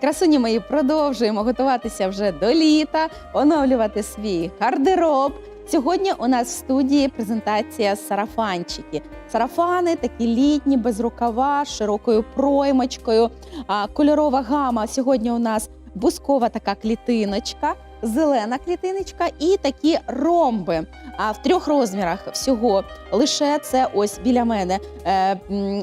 Красуні мої продовжуємо готуватися вже до літа, оновлювати свій гардероб. Сьогодні у нас в студії презентація сарафанчики. Сарафани такі літні, без рукава, з широкою проймочкою. Кольорова гама. Сьогодні у нас бускова така клітиночка, зелена клітиночка і такі ромби. А в трьох розмірах всього лише це ось біля мене е,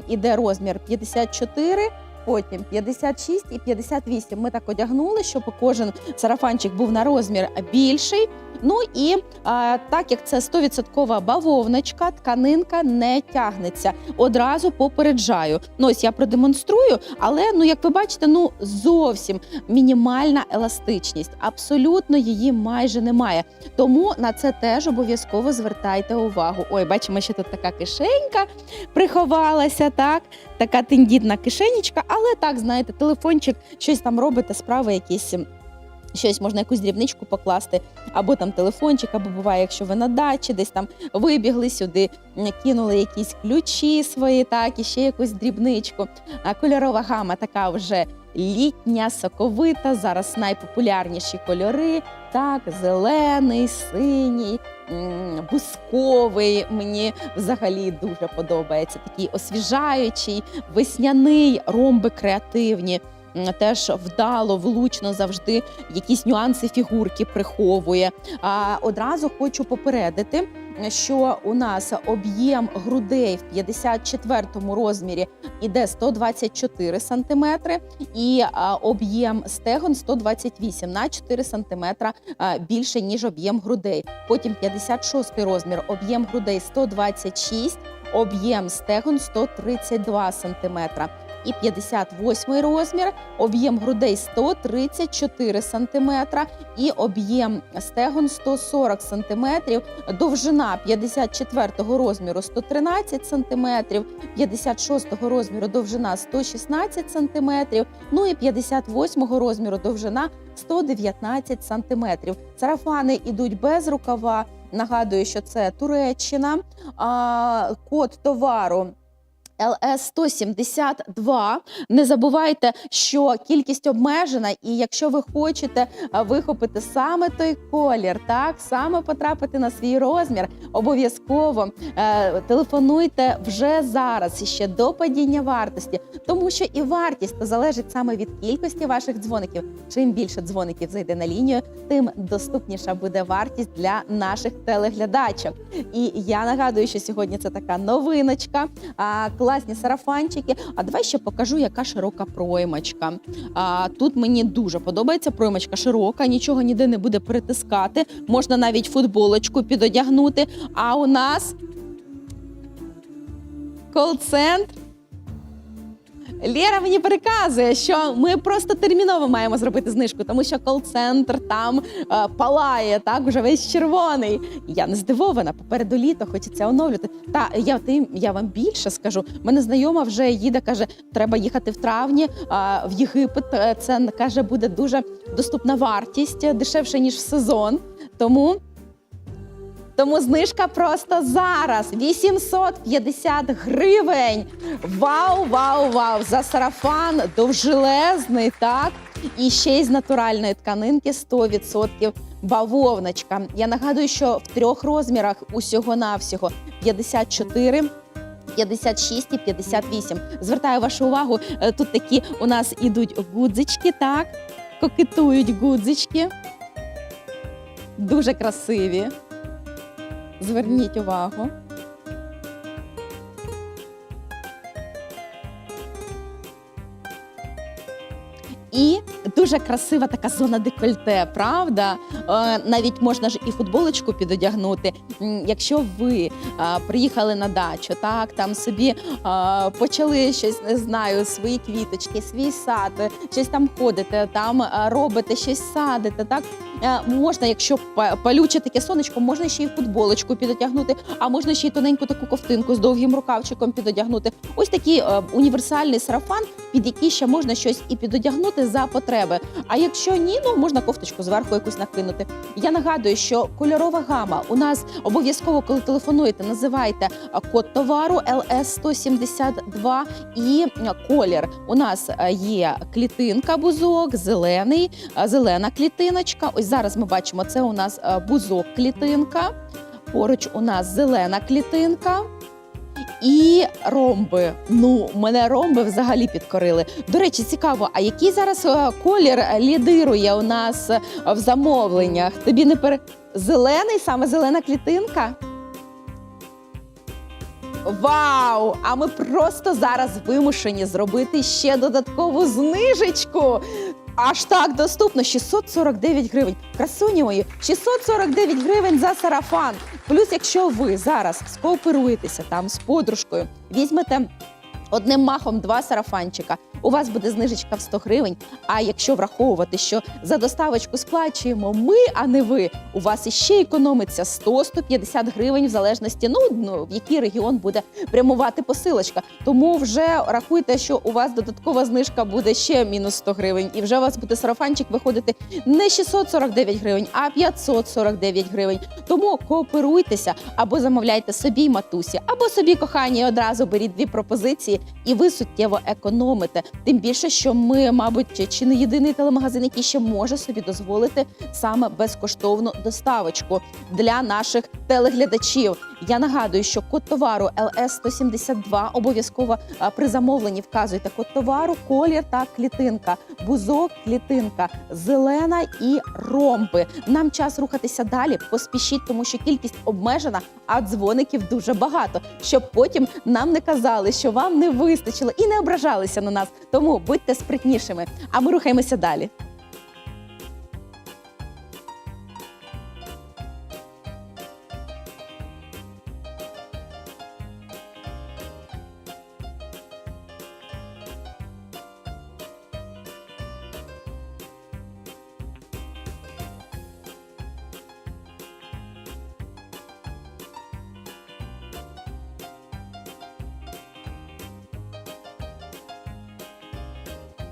іде розмір 54, потім 56 і 58. Ми так одягнули, щоб кожен сарафанчик був на розмір більший. Ну і а, так як це 100% бавовночка, тканинка не тягнеться. Одразу попереджаю. Ну ось я продемонструю, але ну як ви бачите, ну зовсім мінімальна еластичність. Абсолютно її майже немає. Тому на це теж обов'язково звертайте увагу. Ой, бачимо, що тут така кишенька приховалася, так, така тендітна кишенечка, але так, знаєте, телефончик, щось там робите, справи якісь. Щось можна якусь дрібничку покласти, або там телефончик, або буває, якщо ви на дачі, десь там вибігли сюди, кинули якісь ключі свої, так, і ще якусь дрібничку. А кольорова гама така вже літня, соковита. Зараз найпопулярніші кольори. Так, зелений, синій, бусковий. Мені взагалі дуже подобається. Такий освіжаючий, весняний, ромби креативні. Теж вдало, влучно завжди якісь нюанси фігурки приховує. А одразу хочу попередити, що у нас об'єм грудей в 54 розмірі іде 124 сантиметри, і об'єм стегон 128 на 4 сантиметра більше ніж об'єм грудей. Потім 56 розмір, об'єм грудей 126, об'єм стегон 132 сантиметра. І 58 розмір, об'єм грудей 134 сантиметра і об'єм стегон 140 сантиметрів, довжина 54 розміру 113 сантиметрів, 56 розміру довжина 116 сантиметрів, ну і 58 розміру довжина 119 сантиметрів. Сарафани ідуть без рукава. Нагадую, що це Туреччина. А, код товару ЛС 172. Не забувайте, що кількість обмежена, і якщо ви хочете вихопити саме той колір, так саме потрапити на свій розмір, обов'язково е, телефонуйте вже зараз, ще до падіння вартості, тому що і вартість залежить саме від кількості ваших дзвоників. Чим більше дзвоників зайде на лінію, тим доступніша буде вартість для наших телеглядачок. І я нагадую, що сьогодні це така новиночка. А, класні сарафанчики. А давай ще покажу, яка широка проймочка. А, тут мені дуже подобається проймочка широка, нічого ніде не буде перетискати. Можна навіть футболочку підодягнути. А у нас кол-центр. Лєра мені переказує, що ми просто терміново маємо зробити знижку, тому що кол-центр там е, палає, так вже весь червоний. Я не здивована. Попереду літо хочеться оновлювати. Та я тим я вам більше скажу. Мене знайома вже їде, каже, треба їхати в травні а, в Єгипет. Е, Це каже, буде дуже доступна вартість, е, дешевше ніж в сезон. Тому. Тому знижка просто зараз 850 гривень. Вау, вау, вау! За сарафан довжелезний, так? І ще й з натуральної тканинки 100% бавовночка. Я нагадую, що в трьох розмірах усього-навсього 54 56 і 58. Звертаю вашу увагу, е, тут такі у нас ідуть гудзички, так? Кокетують гудзички. Дуже красиві. Зверніть увагу. І дуже красива така зона декольте, правда? Е, навіть можна ж і футболочку підодягнути. Якщо ви е, приїхали на дачу, так там собі е, почали щось, не знаю, свої квіточки, свій сад, щось там ходите, там робите, щось садите, так можна, якщо палюче таке сонечко, можна ще й футболочку підодягнути, а можна ще й тоненьку таку ковтинку з довгим рукавчиком підодягнути. Ось такий е, універсальний сарафан, під який ще можна щось і підодягнути за потреби. А якщо ні, ну можна кофточку зверху якусь накинути. Я нагадую, що кольорова гама у нас обов'язково, коли телефонуєте, називайте код товару LS 172 і колір. У нас є клітинка, бузок, зелений, зелена клітиночка. Ось зараз ми бачимо, це у нас бузок клітинка. Поруч у нас зелена клітинка. І ромби. Ну, мене ромби взагалі підкорили. До речі, цікаво, а який зараз е, колір лідирує у нас е, в замовленнях? Тобі не пере... Зелений, саме зелена клітинка? Вау! А ми просто зараз вимушені зробити ще додаткову знижечку. Аж так доступно 649 гривень. Красуні мої, 649 гривень за сарафан. Плюс, якщо ви зараз скооперуєтеся там з подружкою, візьмете одним махом два сарафанчика, у вас буде знижечка в 100 гривень. А якщо враховувати, що за доставочку сплачуємо ми, а не ви, у вас іще економиться 100-150 гривень в залежності, ну, ну в який регіон буде прямувати посилочка. Тому вже рахуйте, що у вас додаткова знижка буде ще мінус 100 гривень, і вже у вас буде сарафанчик виходити не 649 гривень, а 549 гривень. Тому кооперуйтеся або замовляйте собі матусі, або собі кохані одразу беріть дві пропозиції, і ви суттєво економите. Тим більше, що ми, мабуть, чи не єдиний телемагазин, який ще може собі дозволити саме безкоштовну доставочку для наших телеглядачів. Я нагадую, що код товару LS 172 обов'язково при замовленні вказуйте код товару, колір та клітинка, бузок, клітинка, зелена і ромби. Нам час рухатися далі. Поспішіть, тому що кількість обмежена, а дзвоників дуже багато. Щоб потім нам не казали, що вам не вистачило і не ображалися на нас. Тому будьте спритнішими. А ми рухаємося далі.